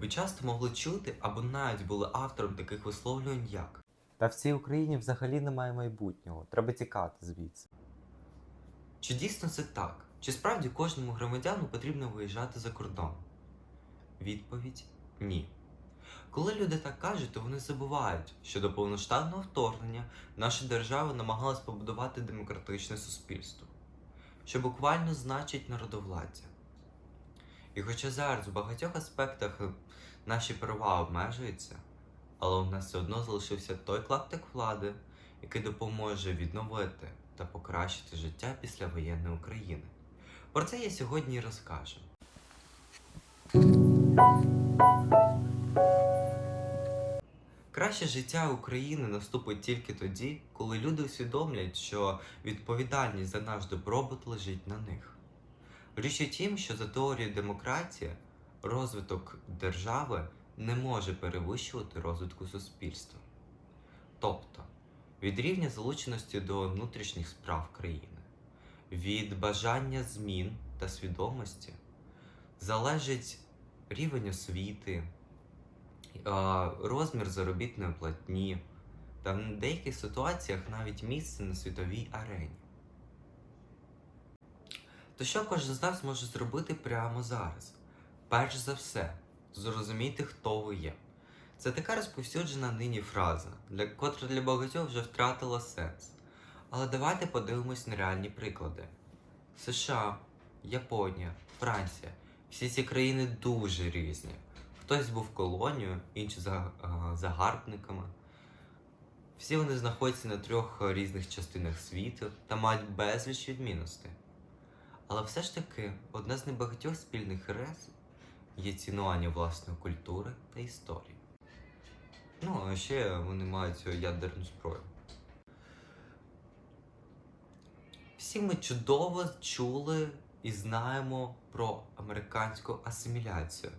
Ви часто могли чути або навіть були автором таких висловлювань як Та в цій Україні взагалі немає майбутнього. Треба тікати звідси. Чи дійсно це так? Чи справді кожному громадяну потрібно виїжджати за кордон? Відповідь ні. Коли люди так кажуть, то вони забувають, що до повноштабного вторгнення наша держава намагалась побудувати демократичне суспільство, що буквально значить народовладдя. І хоча зараз у багатьох аспектах е, наші права обмежуються, але у нас все одно залишився той клаптик влади, який допоможе відновити та покращити життя післявоєнної України. Про це я сьогодні і розкажу. Краще життя України наступить тільки тоді, коли люди усвідомлять, що відповідальність за наш добробут лежить на них. Річ у тім, що за теорією демократії розвиток держави не може перевищувати розвитку суспільства. Тобто від рівня залученості до внутрішніх справ країни, від бажання змін та свідомості залежить рівень освіти, розмір заробітної платні та в деяких ситуаціях навіть місце на світовій арені. То що кожен з нас може зробити прямо зараз? Перш за все, зрозуміти, хто ви є. Це така розповсюджена нині фраза, для котра для багатьох вже втратила сенс. Але давайте подивимось на реальні приклади. США, Японія, Франція. Всі ці країни дуже різні. Хтось був колонією, інші загарбниками. Всі вони знаходяться на трьох різних частинах світу та мають безліч відмінностей. Але все ж таки, одна з небагатьох спільних рис є цінування власної культури та історії. Ну, а ще вони мають ядерну зброю. Всі ми чудово чули і знаємо про американську асиміляцію,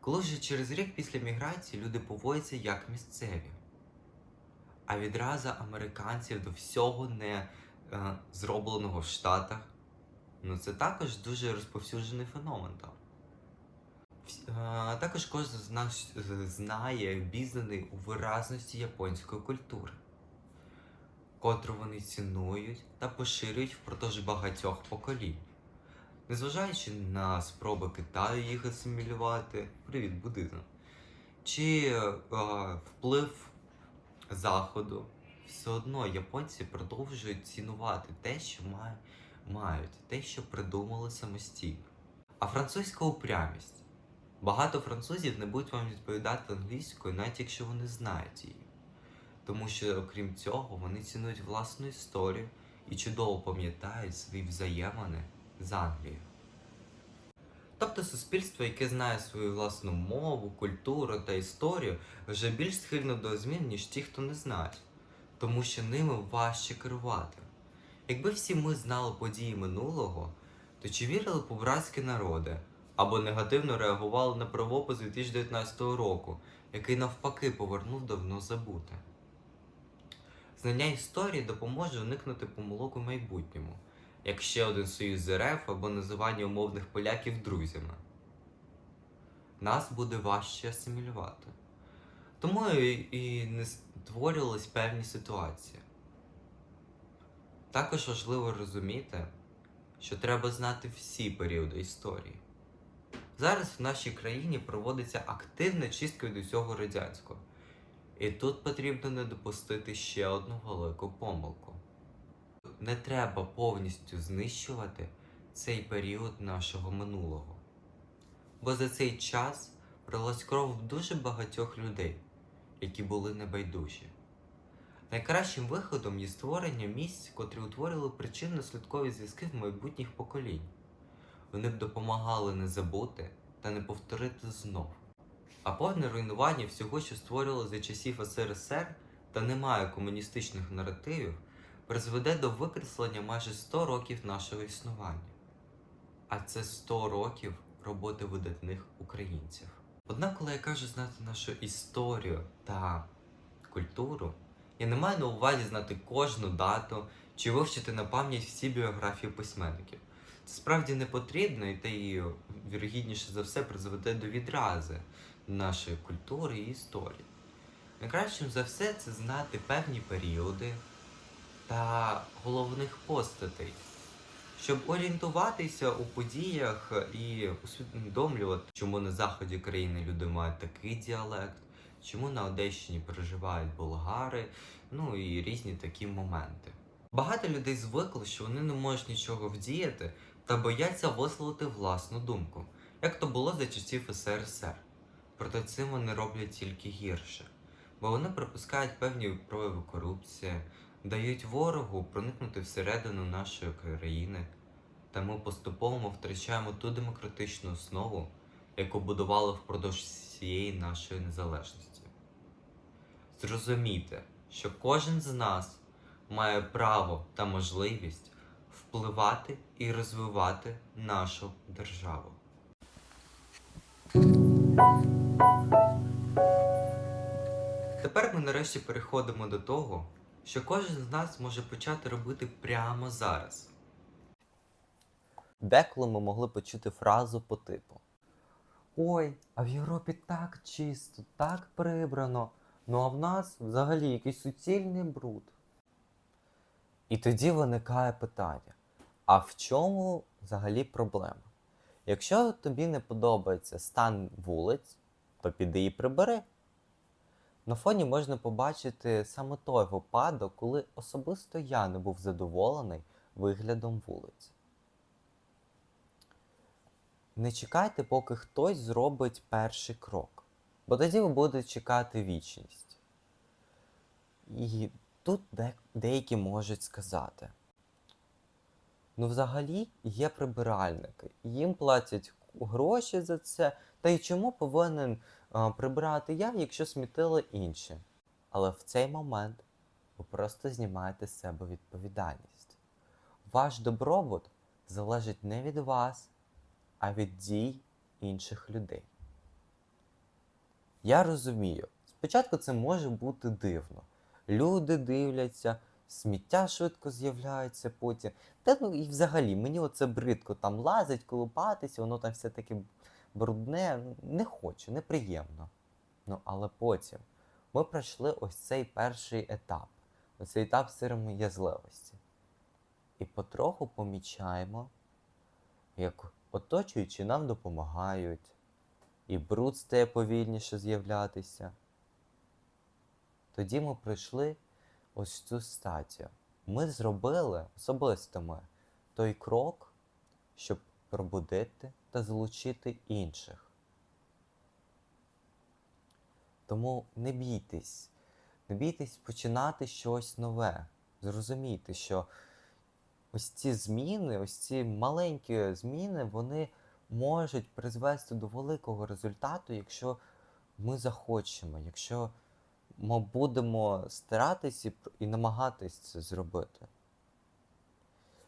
коли вже через рік після міграції люди поводяться як місцеві. А відразу американців до всього не е, зробленого в Штатах, ну це також дуже розповсюджений феномен там. Е, Також кожен з нас знає, обізнаний у виразності японської культури, котру вони цінують та поширюють впродовж багатьох поколінь. Незважаючи на спроби Китаю їх асимілювати, привіт, буддизм, чи е, вплив Заходу, все одно японці продовжують цінувати те, що має, мають, те, що придумали самостійно. А французька упрямість. Багато французів не будуть вам відповідати англійською, навіть якщо вони знають її. Тому що, окрім цього, вони цінують власну історію і чудово пам'ятають свої взаємини з Англією. Тобто суспільство, яке знає свою власну мову, культуру та історію, вже більш схильно до змін, ніж ті, хто не знають, тому що ними важче керувати. Якби всі ми знали події минулого, то чи вірили б у братські народи або негативно реагували на правопис 2019 року, який навпаки повернув давно забуте? Знання історії допоможе уникнути помилок у майбутньому, як ще один союз з РФ або називання умовних поляків друзями. Нас буде важче асимілювати. Тому і не створювались певні ситуації. Також важливо розуміти, що треба знати всі періоди історії. Зараз в нашій країні проводиться активна чистка від усього радянського. І тут потрібно не допустити ще одну велику помилку. Не треба повністю знищувати цей період нашого минулого. Бо за цей час пролилась кров дуже багатьох людей, які були небайдужі. Найкращим виходом є створення місць, котрі утворили причинно-слідкові зв'язки в майбутніх поколінь. Вони б допомагали не забути та не повторити знов. А повне руйнування всього, що створювали за часів СРСР та немає комуністичних наративів, призведе до викреслення майже 100 років нашого існування. А це 100 років роботи видатних українців. Однак, коли я кажу знати нашу історію та культуру, я не маю на увазі знати кожну дату чи вивчити на пам'ять всі біографії письменників. Це справді не потрібно, і те і вірогідніше за все призведе до відрази нашої культури і історії. Найкращим за все це знати певні періоди та головних постатей, щоб орієнтуватися у подіях і усвідомлювати, чому на заході країни люди мають такий діалект, чому на Одещині проживають болгари, ну і різні такі моменти. Багато людей звикли, що вони не можуть нічого вдіяти та бояться висловити власну думку, як то було за часів СРСР. Проте цим вони роблять тільки гірше, бо вони припускають певні прояви корупції, дають ворогу проникнути всередину нашої країни, та ми поступово втрачаємо ту демократичну основу, яку будували впродовж всієї нашої незалежності. Зрозумійте, що кожен з нас має право та можливість впливати і розвивати нашу державу. Тепер ми нарешті переходимо до того, що кожен з нас може почати робити прямо зараз. Деколи ми могли почути фразу по типу: Ой, а в Європі так чисто, так прибрано. Ну а в нас взагалі якийсь суцільний бруд. І тоді виникає питання: а в чому взагалі проблема? Якщо тобі не подобається стан вулиць, то піди і прибери. На фоні можна побачити саме той випадок, коли особисто я не був задоволений виглядом вулиць. Не чекайте, поки хтось зробить перший крок, бо тоді ви будете чекати вічність. І тут де- деякі можуть сказати: ну, взагалі є прибиральники, їм платять гроші за це, та й чому повинен а, прибирати я, якщо смітили інші? Але в цей момент ви просто знімаєте з себе відповідальність. Ваш добробут залежить не від вас, а від дій інших людей. Я розумію, спочатку це може бути дивно. Люди дивляться, сміття швидко з'являється потім. Та ну і взагалі, мені оце бридко там лазить, колупатися, воно там все таке брудне. Не хочу, неприємно. Ну, але потім ми пройшли ось цей перший етап, ось цей етап сиром'язливості. І потроху помічаємо, як оточуючі нам допомагають, і бруд стає повільніше з'являтися. Тоді ми пройшли ось цю стадію. Ми зробили особисто ми той крок, щоб пробудити та залучити інших. Тому не бійтесь, не бійтесь починати щось нове. Зрозумійте, що ось ці зміни, ось ці маленькі зміни, вони можуть призвести до великого результату, якщо ми захочемо, якщо ми будемо старатись і, і намагатись це зробити.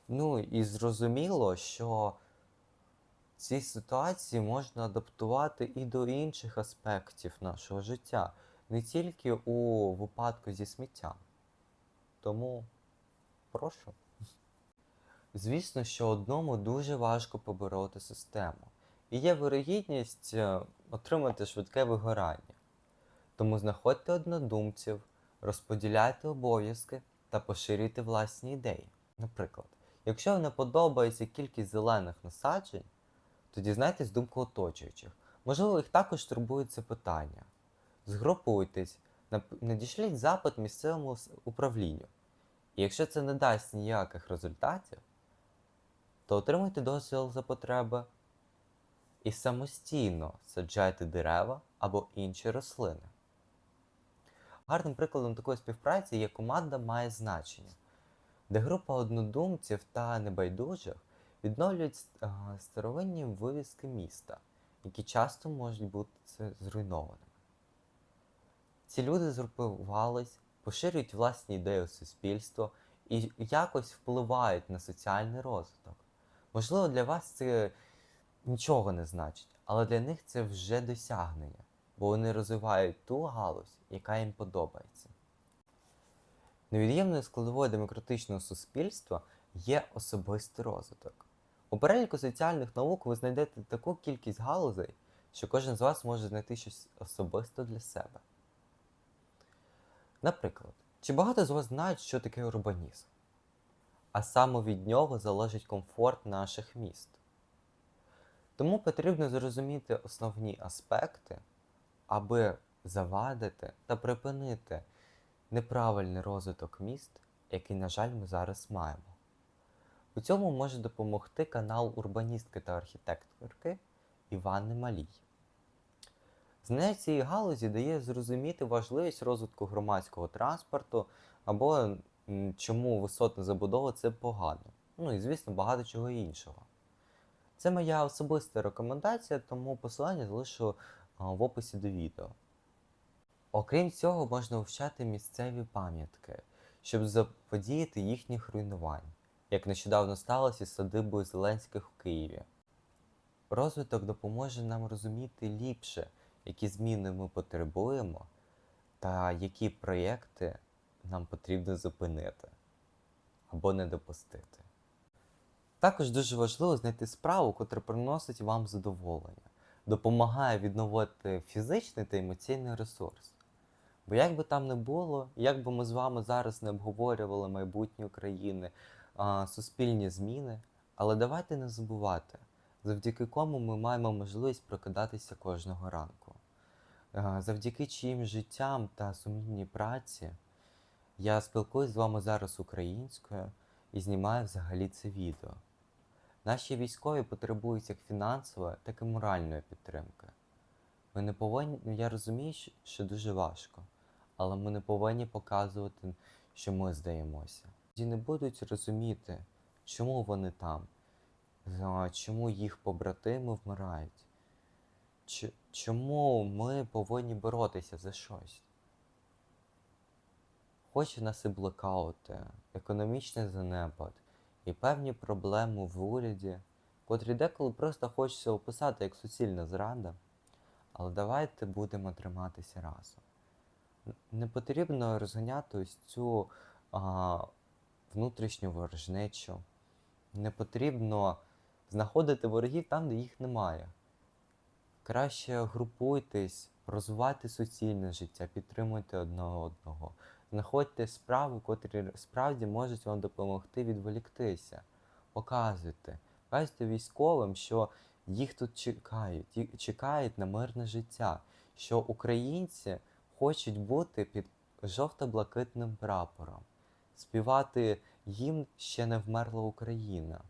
Ну і зрозуміло, що ці ситуації можна адаптувати і до інших аспектів нашого життя, не тільки у випадку зі сміттям. Тому прошу. Звісно, що одному дуже важко побороти систему, і є вирогідність е, отримати швидке вигорання. Тому знаходьте однодумців, розподіляйте обов'язки та поширюйте власні ідеї. Наприклад, якщо вам не подобається кількість зелених насаджень, то дізнайтесь думку оточуючих. Можливо, їх також турбує це питання. Згрупуйтесь, надішліть запит місцевому управлінню. І якщо це не дасть ніяких результатів, то отримуйте дозвіл за потреби і самостійно саджайте дерева або інші рослини. Гарним прикладом такої співпраці є команда має значення, де група однодумців та небайдужих відновлюють е, старовинні вивіски міста, які часто можуть бути зруйнованими. Ці люди згрупувались, поширюють власні ідеї у суспільство і якось впливають на соціальний розвиток. Можливо, для вас це нічого не значить, але для них це вже досягнення, бо вони розвивають ту галузь, яка їм подобається. Невід'ємною складовою демократичного суспільства є особистий розвиток. У переліку соціальних наук ви знайдете таку кількість галузей, що кожен з вас може знайти щось особисто для себе. Наприклад, чи багато з вас знають, що таке урбанізм? А саме від нього залежить комфорт наших міст. Тому потрібно зрозуміти основні аспекти, аби завадити та припинити неправильний розвиток міст, який, на жаль, ми зараз маємо. У цьому може допомогти канал урбаністки та архітекторки Івани Малій. Знання цієї галузі дає зрозуміти важливість розвитку громадського транспорту або чому висотна забудова це погано. Ну і звісно, багато чого іншого. Це моя особиста рекомендація, тому посилання залишу в описі до відео. Окрім цього, можна вивчати місцеві пам'ятки, щоб заподіяти їхніх руйнувань, як нещодавно сталося з садибою Зеленських в Києві. Розвиток допоможе нам розуміти ліпше, які зміни ми потребуємо, та які проєкти нам потрібно зупинити або не допустити. Також дуже важливо знайти справу, котра приносить вам задоволення, допомагає відновити фізичний та емоційний ресурс. Бо як би там не було, як би ми з вами зараз не обговорювали майбутнє України, суспільні зміни, але давайте не забувати, завдяки кому ми маємо можливість прокидатися кожного ранку. Завдяки чиїм життям та сумлінній праці я спілкуюсь з вами зараз українською і знімаю взагалі це відео. Наші військові потребують як фінансової, так і моральної підтримки. Ми не повинні, ну, я розумію, що- дуже важко, але ми не повинні показувати, що ми здаємося. Ті не будуть розуміти, чому вони там, чому їх побратими вмирають, чому ми повинні боротися за щось. Хоч у нас і блекаути, економічний занепад і певні проблеми в уряді, котрі деколи просто хочеться описати як суцільна зрада, але давайте будемо триматися разом. Не потрібно розганяти ось цю а, внутрішню ворожнечу. Не потрібно знаходити ворогів там, де їх немає. Краще групуйтесь, розвивайте суцільне життя, підтримуйте одного одного. Знаходьте справи, котрі справді можуть вам допомогти відволіктися. Показуйте. Кажете військовим, що їх тут чекають, чекають на мирне життя, що українці хочуть бути під жовто-блакитним прапором, співати гімн ще не вмерла Україна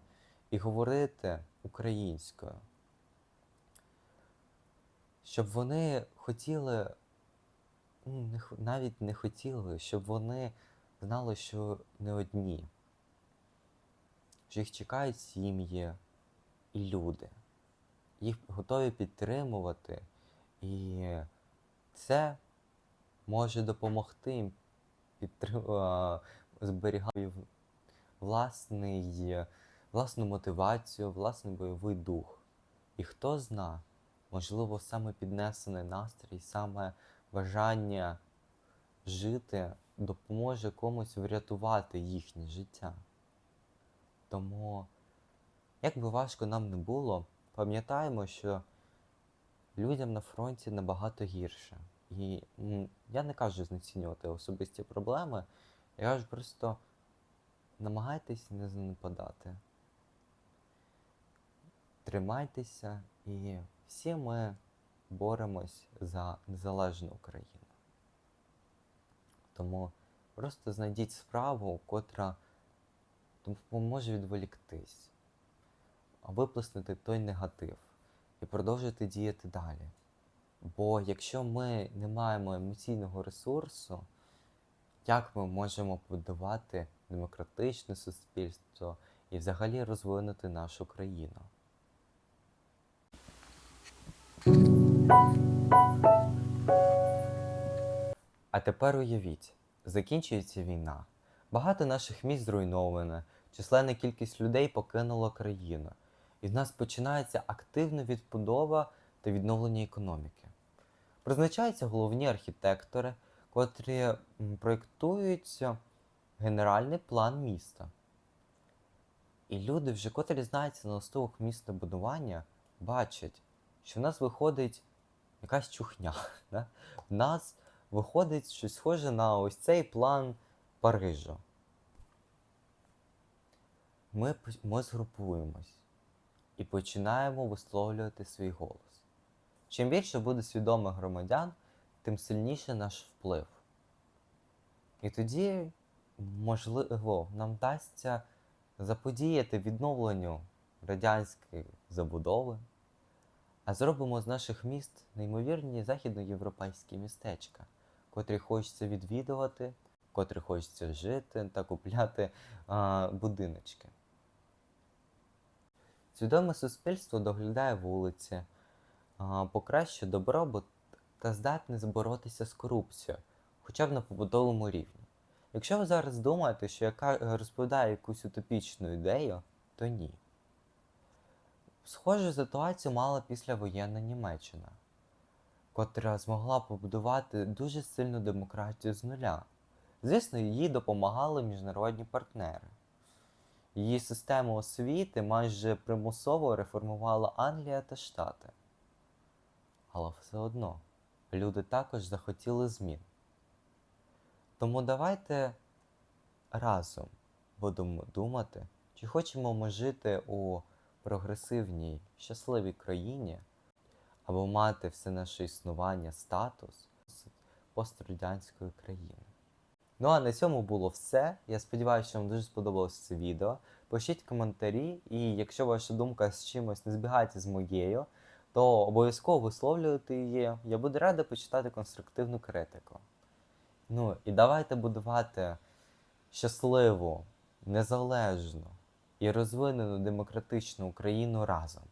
і говорити українською. Щоб вони хотіли не, навіть не хотіли, щоб вони знали, що не одні, що їх чекають сім'ї і люди. Їх готові підтримувати, і це може допомогти їм підтрим... зберігати власний, власну мотивацію, власний бойовий дух. І хто зна, можливо, саме піднесений настрій, саме бажання жити допоможе комусь врятувати їхнє життя. Тому, як би важко нам не було, пам'ятаємо, що людям на фронті набагато гірше. І я не кажу знецінювати особисті проблеми, я кажу просто намагайтесь не занепадати. Тримайтеся і всі ми боремось за незалежну Україну. Тому просто знайдіть справу, котра допоможе відволіктись, виплеснути той негатив і продовжити діяти далі. Бо якщо ми не маємо емоційного ресурсу, як ми можемо будувати демократичне суспільство і взагалі розвинути нашу країну? А тепер уявіть, закінчується війна. Багато наших міст зруйновано, численна кількість людей покинула країну, і в нас починається активна відбудова та відновлення економіки. Призначаються головні архітектори, котрі проєктують генеральний план міста. І люди, вже котрі знаються на основах містобудування, бачать, що в нас виходить якась чухня. Да? В нас виходить щось схоже на ось цей план Парижу. Ми, ми згрупуємось і починаємо висловлювати свій голос. Чим більше буде свідомих громадян, тим сильніше наш вплив. І тоді, можливо, нам вдасться заподіяти відновленню радянської забудови, а зробимо з наших міст неймовірні західноєвропейські містечка, котрі хочеться відвідувати, котрі хочеться жити та купляти а, будиночки. Свідоме суспільство доглядає вулиці, а, покращує добробут та здатне боротися з корупцією, хоча б на побутовому рівні. Якщо ви зараз думаєте, що яка е, розповідає якусь утопічну ідею, то ні. Схожу ситуацію мала післявоєнна Німеччина, котра змогла побудувати дуже сильну демократію з нуля. Звісно, їй допомагали міжнародні партнери. Її систему освіти майже примусово реформувала Англія та Штати. Але все одно люди також захотіли змін. Тому давайте разом будемо думати, чи хочемо ми жити у прогресивній, щасливій країні, або мати все наше існування статус пострадянської країни. Ну а на цьому було все. Я сподіваюся, що вам дуже сподобалось це відео. Пишіть коментарі, і якщо ваша думка з чимось не збігається з моєю, то обов'язково висловлюйте її. Я буду радий почитати конструктивну критику. Ну і давайте будувати щасливу, незалежну і розвинену демократичну Україну разом.